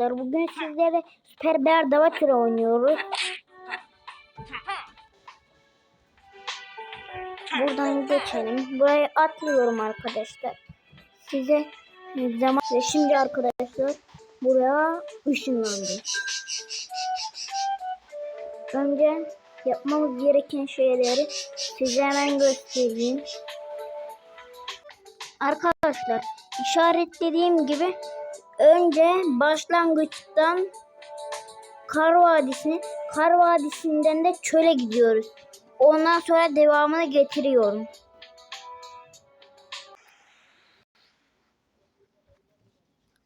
arkadaşlar. Bugün sizlere Süper Bear Davature oynuyoruz. Buradan geçelim. Burayı atlıyorum arkadaşlar. Size zaman şimdi arkadaşlar buraya ışınlandım. Önce yapmamız gereken şeyleri size hemen göstereyim. Arkadaşlar işaretlediğim gibi önce başlangıçtan Kar Vadisi'ne, Kar Vadisi'nden de çöle gidiyoruz. Ondan sonra devamını getiriyorum.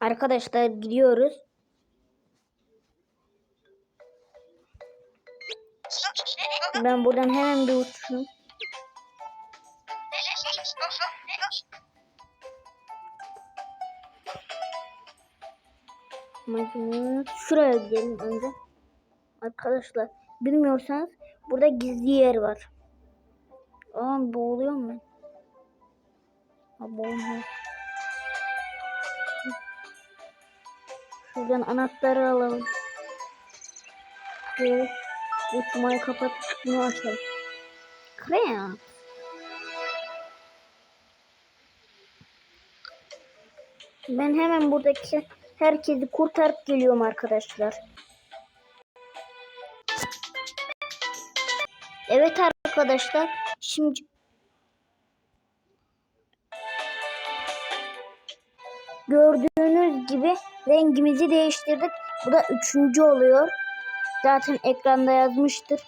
Arkadaşlar gidiyoruz. Ben buradan hemen bir uçayım. Amacımız şuraya gidelim önce. Arkadaşlar bilmiyorsanız burada gizli yer var. Aa boğuluyor mu? Ha boğulmuyor. Şuradan anahtarı alalım. Ve uçmayı kapatıp bunu açalım. Kreya. Ben hemen buradaki herkesi kurtarıp geliyorum arkadaşlar. Evet arkadaşlar. Şimdi gördüğünüz gibi rengimizi değiştirdik. Bu da üçüncü oluyor. Zaten ekranda yazmıştır.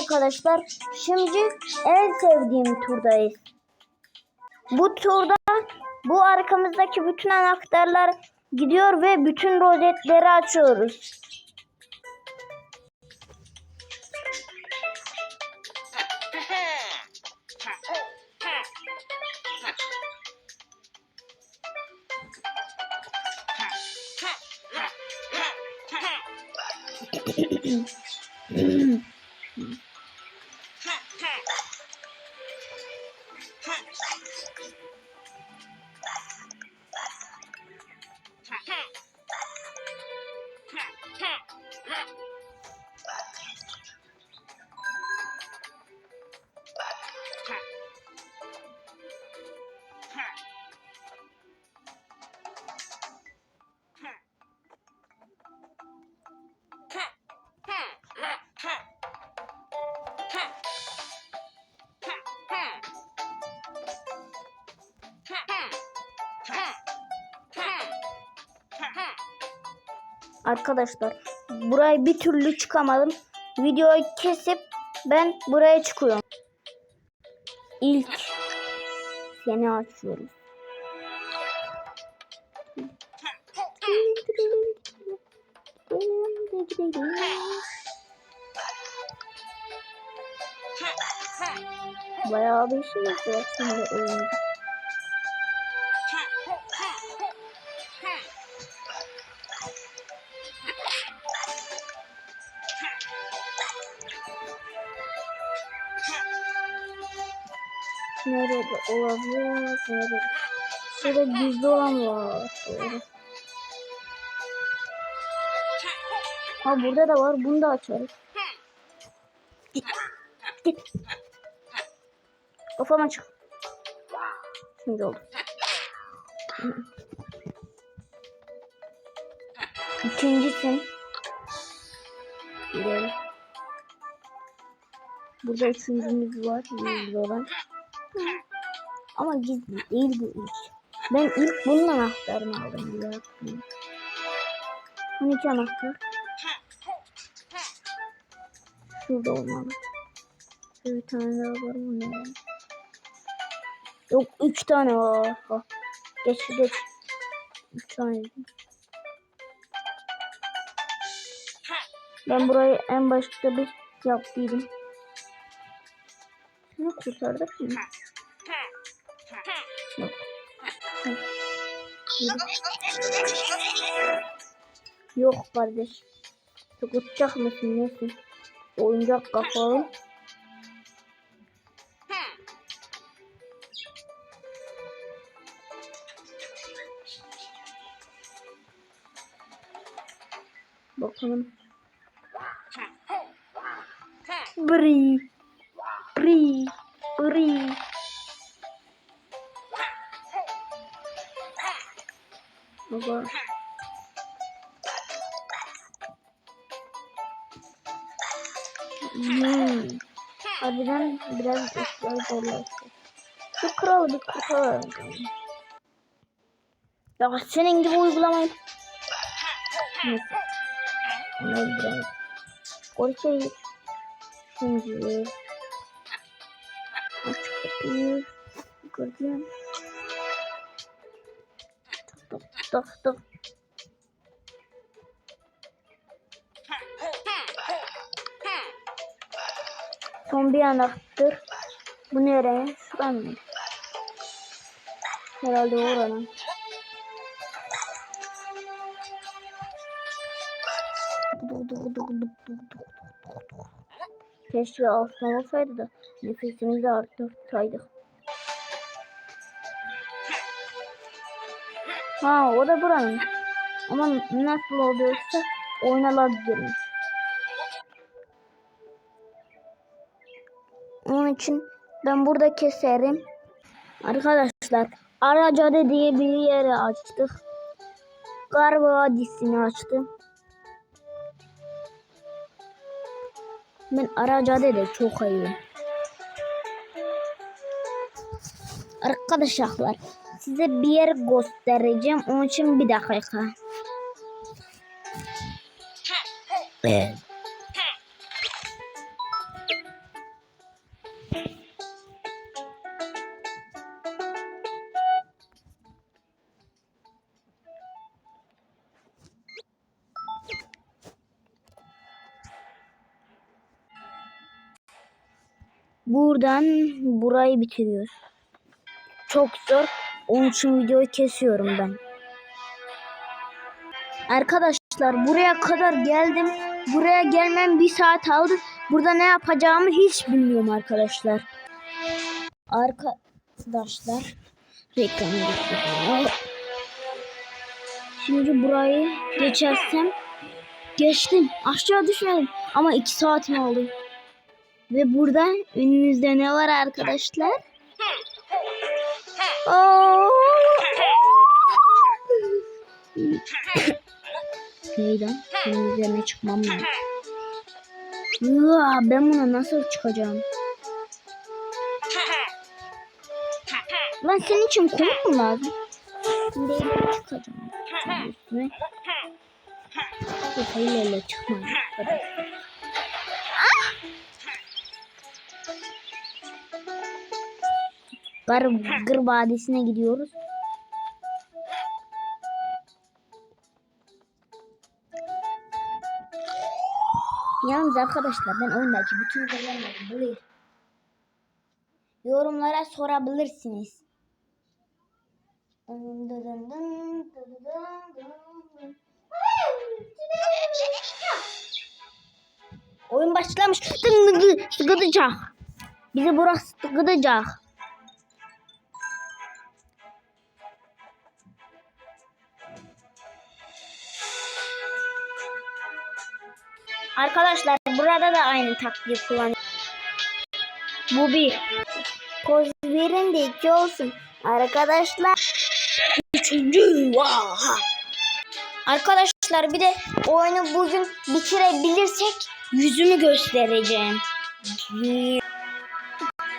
Arkadaşlar. Şimdi en sevdiğim turdayız. Bu turda bu arkamızdaki bütün anahtarlar gidiyor ve bütün rozetleri açıyoruz. Arkadaşlar burayı bir türlü çıkamadım. Videoyu kesip ben buraya çıkıyorum. İlk seni açıyoruz. Bayağı bir şey var şimdi oyunda. Nerede olabilir? Nerede? Şurada gizli olan var. Ha burada da var. Bunu da açarız. Git. Git. Kafama çık. Şimdi oldu. İkincisin. Gidelim. Burada üçüncümüz var. Gizli olan. Ama gizli değil bu ilk. Ben ilk bunun anahtarını aldım. Dakika. 12 anahtar. Şurada olmalı. Şurada bir tane daha var mı ne? Yok 3 tane var. Geç geç. 3 tane. Ben burayı en başta bir yaptıydım. Şunu kurtardık mı? Yok. Kardeş. Çok uçacak mısın nesin? Oyuncak kafalı. Bakalım. Bri. Bri. Bri. Baba. Hmm. Harbiden biraz işler zorlaştı. Şu kralı bir kafa Ya senin gibi uygulamayı. Neyse. Onu öldüremedim. 12. Şimdi aç kapıyı. Gördüm. Tık tık tık tık. Son bir anahtar. Bu nereye? Şuradan mı? Herhalde oranın. Keşke altın olsaydı da nefesimizi arttırsaydık. Ha o da buranın. Ama nasıl oluyorsa oynalar girmiş. Onun için ben burada keserim. Arkadaşlar Aracade diye bir yeri açtık. Kar Vadisi'ni açtım. Ben Aracade de çok iyiyim. Arkadaşlar size bir yer göstereceğim. Onun için bir dakika. Evet. Buradan burayı bitiriyoruz. Çok zor. Onun için videoyu kesiyorum ben. Arkadaşlar buraya kadar geldim. Buraya gelmem bir saat aldı. Burada ne yapacağımı hiç bilmiyorum arkadaşlar. Arkadaşlar göstereyim. Şimdi burayı geçersem geçtim. Aşağı düşmedim. Ama iki saat mi oldu? Ve burada önünüzde ne var arkadaşlar? Oo! Neyden? Bunun üzerine çıkmam lazım. Uaa, ben buna nasıl çıkacağım? Lan senin için komik mi lazım? Şimdi çıkacağım. Üstüne. Bu ile çıkmam. Gar Gır Vadisi'ne gidiyoruz. Yalnız arkadaşlar ben oyundaki bütün kazanları bulayım. Yorumlara sorabilirsiniz. Dın dın dın dın dın dın dın. Oyun başlamış. Sıkıdacak. Bizi burası sıkıdacak. Arkadaşlar burada da aynı taktiği kullanıyor. Bu bir. Koz verin de iki olsun. Arkadaşlar. Üçüncü. Vaha. Arkadaşlar bir de oyunu bugün bitirebilirsek yüzümü göstereceğim.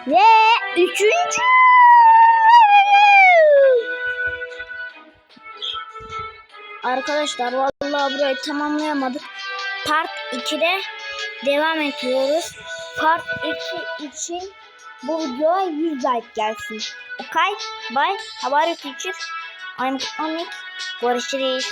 Ve üçüncü. Arkadaşlar vallahi burayı tamamlayamadık. Part 2'de devam ediyoruz. Part 2 için bu videoya 100 like gelsin. Okay? Bye. How are you teacher? I'm Omik. Görüşürüz.